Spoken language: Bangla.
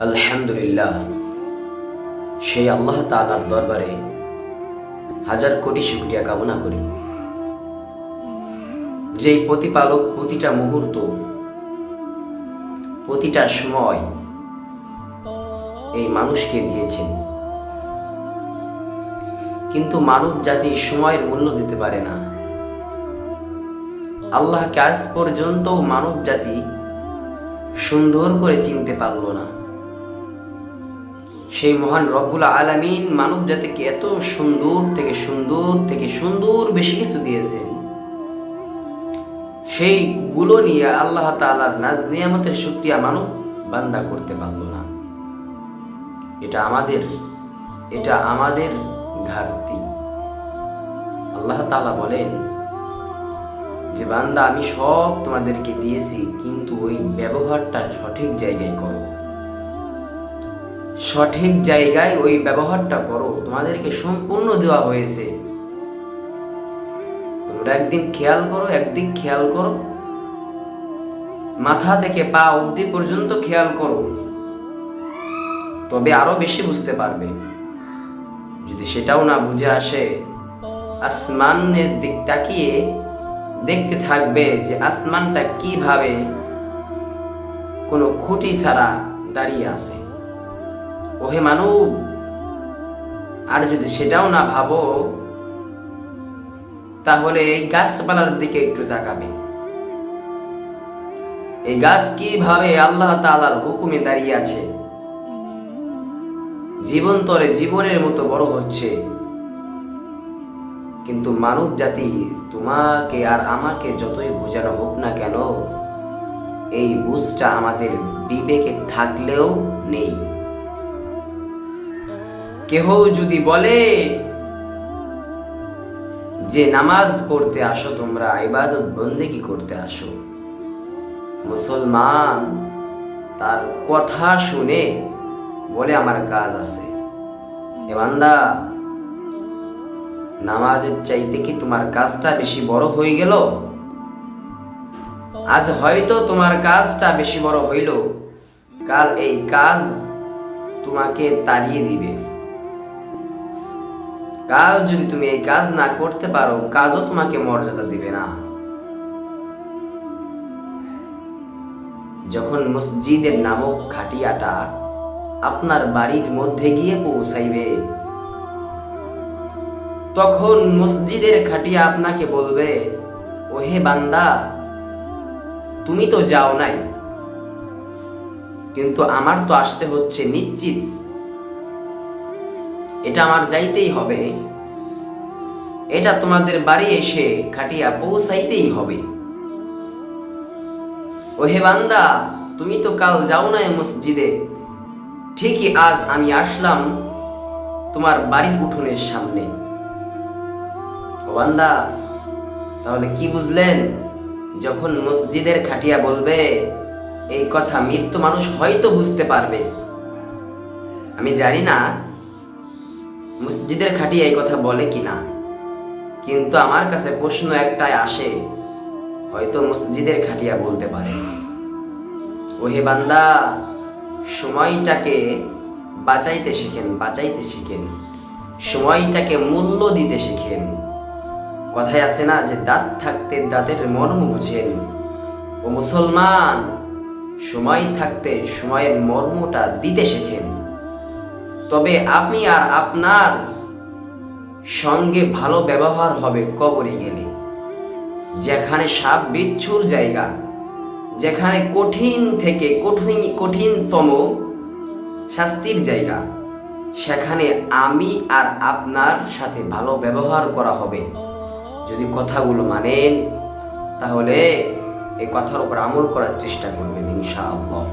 আলহামদুলিল্লাহ। সেই আল্লাহ তাআলার দরবারে হাজার কোটি শুক্রিয়া কামনা করি। যেই প্রতিপালক প্রতিটা মুহূর্ত, প্রতিটা সময় এই মানুষকে দিয়েছেন। কিন্তু মানব জাতি সময়ের মূল্য দিতে পারে না। আল্লাহকে আজ পর্যন্ত মানব জাতি সুন্দর করে চিনতে পারল না। সেই মহান রব্বুল আলামিন মানব জাতিকে এত সুন্দর থেকে সুন্দর থেকে সুন্দর বেশি কিছু দিয়েছেন। সেইগুলো নিয়ে আল্লাহ তাআলার নাজ নিয়ামতের শুক্রিয়া মানব বান্দা করতে পারল না। এটা আমাদের এটা আমাদের ঘাটতি। আল্লাহ তাআলা বলেন, যে বান্দা আমি সব তোমাদেরকে দিয়েছি, কিন্তু ওই ব্যবহারটা সঠিক জায়গায় করো। সঠিক জায়গায় ওই ব্যবহারটা করো। তোমাদেরকে সম্পূর্ণ দেওয়া হয়েছে। তোমরা একদিন খেয়াল করো, একদিন খেয়াল করো। মাথা থেকে পা অবধি পর্যন্ত খেয়াল করো। তবে আরও বেশি বুঝতে পারবে। যদি সেটাও না বুঝে আসে, আসমানের দিক তাকিয়ে দেখতে থাকবে যে আসমানটা কীভাবে কোনো খুঁটি ছাড়া দাঁড়িয়ে আছে। ওহে মানব, আর যদি সেটাও না ভাবো, তাহলে এই গাছপালার দিকে একটু তাকাবে। এই গাছ কীভাবে আল্লাহ তাআলার হুকুমে দাঁড়িয়ে আছে? জীবন তরে জীবনের মতো বড় হচ্ছে। কিন্তু মানব জাতি তোমাকে আর আমাকে যতই বোঝানো হোক না কেন, এই বুঝটা আমাদের বিবেকে থাকলেও নেই। কেহ যদি বলে যে নামাজ পড়তে আসো তোমরা, ইবাদত বন্দেগি করতে আসো? মুসলমান তার কথা শুনে বলে, আমার কাজ আছে। এ বান্দা, নামাজের চাইতে কি তোমার কাজটা বেশি বড় হয়ে গেল? আজ হয়তো তোমার কাজটা বেশি বড় হইল, কাল এই কাজ তোমাকে তাড়িয়ে দিবে। কাল যদি তুমি এই কাজ না করতে পারো, কাজও তোমাকে মর্যাদা দিবে না। যখন মসজিদের নামক খাটিয়াটা আপনার বাড়ির মধ্যে গিয়ে পৌঁছাইবে, তখন মসজিদের খাটিয়া আপনাকে বলবে, ওহে বান্দা, তুমি তো যাও নাই, কিন্তু আমার তো আসতে হচ্ছে নিশ্চিত। এটা আমার যাইতেই হবে। এটা তোমাদের বাড়ি এসে খাটিয়া পৌঁছাইতেই হবে। ওহে বান্দা, তুমি তো কাল যাও নাই মসজিদে। ঠিকই আজ আমি আসলাম তোমার বাড়ির উঠোনের সামনে। ও বান্দা, তাহলে কি বুঝলেন? যখন মসজিদের খাটিয়া বলবে, এই কথা মৃত্যু মানুষ হয়তো বুঝতে পারবে। আমি জানি না মসজিদের খাটিয়া এই কথা বলে কি না কিন্তু আমার কাছে প্রশ্ন একটাই আসে, হয়তো মসজিদের খাটিয়া বলতে পারে। ওহে বান্দা, সময়টাকে বাঁচাইতে শিখেন বাঁচাইতে শিখেন। সময়টাকে মূল্য দিতে শিখেন। কথায় আছে না যে, দাঁত থাকতে দাঁতের মর্ম বুঝেন। ও মুসলমান, সময় থাকতে সময়ের মর্মটা দিতে শেখেন। তবে আপনি আর আপনার সঙ্গে ভালো ব্যবহার হবে কবরে গেলে। যেখানে সাপ বিচ্ছুর জায়গা, যেখানে কঠিন থেকে কঠিন, কঠিনতম শাস্তির জায়গা, সেখানে আমি আর আপনার সাথে ভালো ব্যবহার করা হবে। যদি কথাগুলো মানেন, তাহলে এই কথার উপর আমল করার চেষ্টা করবেন ইনশাআল্লাহ।